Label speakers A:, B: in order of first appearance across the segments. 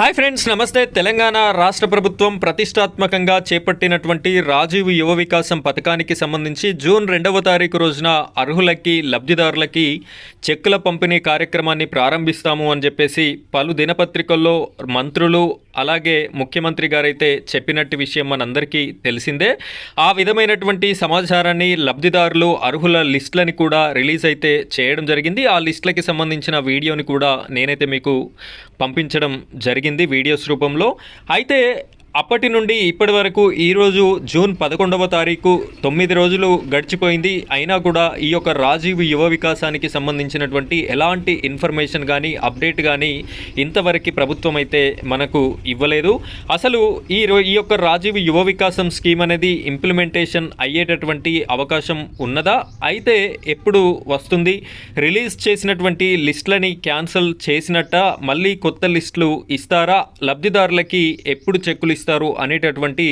A: Hi friends నమస్తే. తెలంగాణ రాష్ట్ర ప్రభుత్వం ప్రతిష్టాత్మకంగా చేపట్టినటువంటి రాజీవ్ యువ వికాసం పథకానికి సంబంధించి జూన్ రెండవ తారీఖు రోజున అర్హులకి లబ్ధిదారులకి చెక్కుల పంపిణీ కార్యక్రమాన్ని ప్రారంభిస్తాము అని చెప్పేసి పలు దినపత్రికల్లో మంత్రులు అలాగే ముఖ్యమంత్రి గారైతే చెప్పినట్టు విషయం మనందరికీ తెలిసిందే. ఆ విధమైనటువంటి సమాచారాన్ని లబ్ధిదారులు అర్హుల లిస్టులని కూడా రిలీజ్ అయితే చేయడం జరిగింది. ఆ లిస్టులకి సంబంధించిన వీడియోని కూడా నేనైతే మీకు పంపించడం జరిగింది. వీడియోస్ రూపంలో. అయితే అప్పటి నుండి ఇప్పటి వరకు ఈరోజు జూన్ పదకొండవ తారీఖు తొమ్మిది రోజులు గడిచిపోయింది. అయినా కూడా ఈ యొక్క రాజీవ్ యువ వికాసానికి సంబంధించినటువంటి ఎలాంటి ఇన్ఫర్మేషన్ కానీ అప్డేట్ కానీ ఇంతవరకు ప్రభుత్వం అయితే మనకు ఇవ్వలేదు. అసలు ఈ ఈ యొక్క రాజీవ్ యువ వికాసం స్కీమ్ అనేది ఇంప్లిమెంటేషన్ అయ్యేటటువంటి అవకాశం ఉన్నదా? అయితే ఎప్పుడు వస్తుంది? రిలీజ్ చేసినటువంటి లిస్టులని క్యాన్సిల్ చేసినట్ట? మళ్ళీ కొత్త లిస్టులు ఇస్తారా? లబ్ధిదారులకి ఎప్పుడు చెక్కులు ఇస్తారు అనేటటువంటి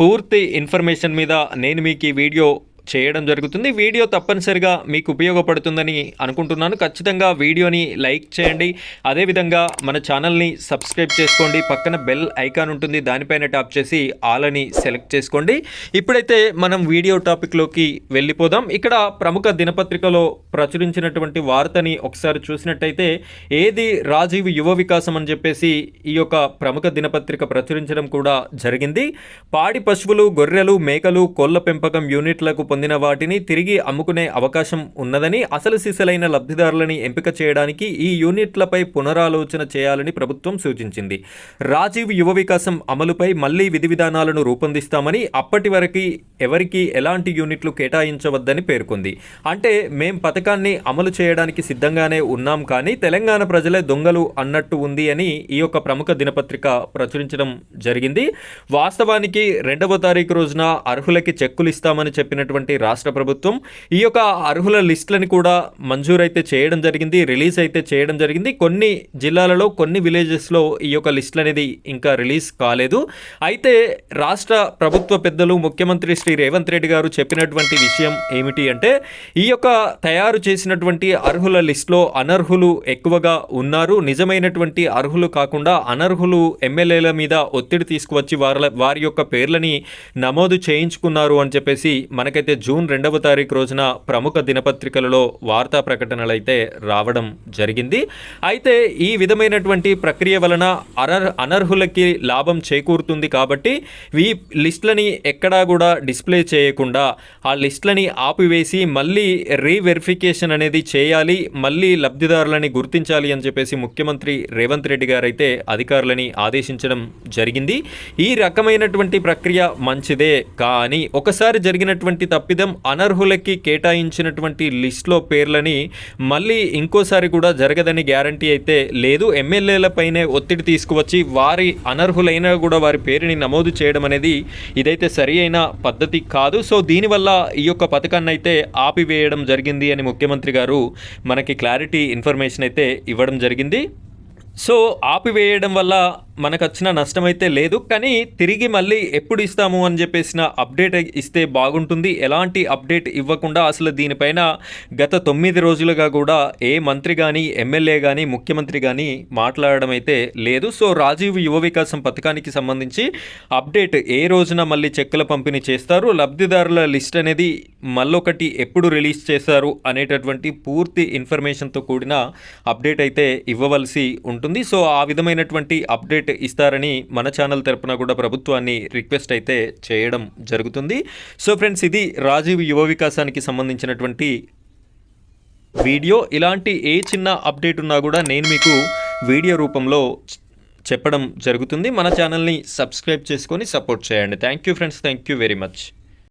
A: పూర్తి ఇన్ఫర్మేషన్ మీద నేను మీకు ఈ వీడియో చేయడం జరుగుతుంది. వీడియో తప్పనిసరిగా మీకు ఉపయోగపడుతుందని అనుకుంటున్నాను. ఖచ్చితంగా వీడియోని లైక్ చేయండి. అదేవిధంగా మన ఛానల్ని సబ్స్క్రైబ్ చేసుకోండి. పక్కన బెల్ ఐకాన్ ఉంటుంది. దానిపైన ట్యాప్ చేసి ఆల్ అని సెలెక్ట్ చేసుకోండి. ఇప్పుడైతే మనం వీడియో టాపిక్లోకి వెళ్ళిపోదాం. ఇక్కడ ప్రముఖ దినపత్రికలో ప్రచురించినటువంటి వార్తని ఒకసారి చూసినట్టయితే ఏది రాజీవ్ యువ వికాసం అని చెప్పేసి ఈ యొక్క ప్రముఖ దినపత్రిక ప్రచురించడం కూడా జరిగింది. పాడి పశువులు గొర్రెలు మేకలు కోళ్ళ పెంపకం యూనిట్లకు పొందిన వాటిని తిరిగి అమ్ముకునే అవకాశం ఉన్నదని అసలు సిసలైన లబ్ధిదారులని ఎంపిక చేయడానికి ఈ యూనిట్లపై పునరాలోచన చేయాలని ప్రభుత్వం సూచించింది. రాజీవ్ యువ వికాసం అమలుపై మళ్ళీ విధి విధానాలను రూపొందిస్తామని అప్పటి వరకు ఎవరికి ఎలాంటి యూనిట్లు కేటాయించవద్దని పేర్కొంది. అంటే మేం పథకాన్ని అమలు చేయడానికి సిద్ధంగానే ఉన్నాం కానీ తెలంగాణ ప్రజలే దొంగలు అన్నట్టు ఉంది అని ఈ యొక్క ప్రముఖ దినపత్రిక ప్రచురించడం జరిగింది. వాస్తవానికి రెండవ తారీఖు రోజున అర్హులకి చెక్కులు ఇస్తామని చెప్పినటువంటి రాష్ట్ర ప్రభుత్వం ఈ యొక్క అర్హుల లిస్టులను కూడా మంజూరైతే చేయడం జరిగింది రిలీజ్ అయితే చేయడం జరిగింది. కొన్ని జిల్లాలలో కొన్ని విలేజెస్లో ఈ యొక్క లిస్టులు అనేది ఇంకా రిలీజ్ కాలేదు. అయితే రాష్ట్ర ప్రభుత్వ పెద్దలు ముఖ్యమంత్రి శ్రీ రేవంత్ రెడ్డి గారు చెప్పినటువంటి విషయం ఏమిటి అంటే ఈ యొక్క తయారు చేసినటువంటి అర్హుల లిస్టులో అనర్హులు ఎక్కువగా ఉన్నారు. నిజమైనటువంటి అర్హులు కాకుండా అనర్హులు ఎమ్మెల్యేల మీద ఒత్తిడి తీసుకువచ్చి వారి వారి యొక్క పేర్లని నమోదు చేయించుకున్నారు అని చెప్పేసి మనకైతే జూన్ రెండవ తారీఖు రోజున ప్రముఖ దినపత్రికలలో వార్తా ప్రకటనలైతే రావడం జరిగింది. అయితే ఈ విధమైనటువంటి ప్రక్రియ వలన అనర్ అనర్హులకి లాభం చేకూరుతుంది కాబట్టి ఈ లిస్టులని ఎక్కడా కూడా డిస్ప్లే చేయకుండా ఆ లిస్టులని ఆపివేసి మళ్ళీ రీవెరిఫికేషన్ అనేది చేయాలి మళ్ళీ లబ్ధిదారులని గుర్తించాలి అని చెప్పేసి ముఖ్యమంత్రి రేవంత్ రెడ్డి గారు అయితే అధికారులని ఆదేశించడం జరిగింది. ఈ రకమైనటువంటి ప్రక్రియ మంచిదే కానీ ఒకసారి జరిగినటువంటి తప్పిదం అనర్హులకి కేటాయించినటువంటి లిస్టులో పేర్లని మళ్ళీ ఇంకోసారి కూడా జరగదని గ్యారంటీ అయితే లేదు. ఎమ్మెల్యేలపైనే ఒత్తిడి తీసుకువచ్చి వారి అనర్హులైనా కూడా వారి పేరుని నమోదు చేయడం అనేది ఇదైతే సరి అయిన పద్ధతి కాదు. సో దీనివల్ల ఈ యొక్క పథకాన్ని అయితే ఆపివేయడం జరిగింది అని ముఖ్యమంత్రి గారు మనకి క్లారిటీ ఇన్ఫర్మేషన్ అయితే ఇవ్వడం జరిగింది. సో ఆపివేయడం వల్ల మనకు వచ్చిన నష్టం అయితే లేదు కానీ తిరిగి మళ్ళీ ఎప్పుడు ఇస్తాము అని చెప్పేసిన అప్డేట్ ఇస్తే బాగుంటుంది. ఎలాంటి అప్డేట్ ఇవ్వకుండా అసలు దీనిపైన గత తొమ్మిది రోజులుగా కూడా ఏ మంత్రి కానీ ఎమ్మెల్యే కానీ ముఖ్యమంత్రి కానీ మాట్లాడడం అయితే లేదు. సో రాజీవ్ యువ వికాసం పథకానికి సంబంధించి అప్డేట్ ఏ రోజున మళ్ళీ చెక్కుల పంపిణీ చేస్తారు? లబ్ధిదారుల లిస్ట్ అనేది మళ్ళొకటి ఎప్పుడు రిలీజ్ చేస్తారు అనేటటువంటి పూర్తి ఇన్ఫర్మేషన్తో కూడిన అప్డేట్ అయితే ఇవ్వవలసి ఉంటుంది. సో ఆ విధమైనటువంటి అప్డేట్ అప్డేట్ ఇస్తారని మన ఛానల్ తరపున కూడా ప్రభుత్వాన్ని రిక్వెస్ట్ అయితే చేయడం జరుగుతుంది. సో ఫ్రెండ్స్ ఇది రాజీవ్ యువ వికాసానికి సంబంధించినటువంటి వీడియో. ఇలాంటి ఏ చిన్న అప్డేట్ ఉన్నా కూడా నేను మీకు వీడియో రూపంలో చెప్పడం జరుగుతుంది. మన ఛానల్ని సబ్స్క్రైబ్ చేసుకొని సపోర్ట్ చేయండి. Thank you friends. Thank you very much.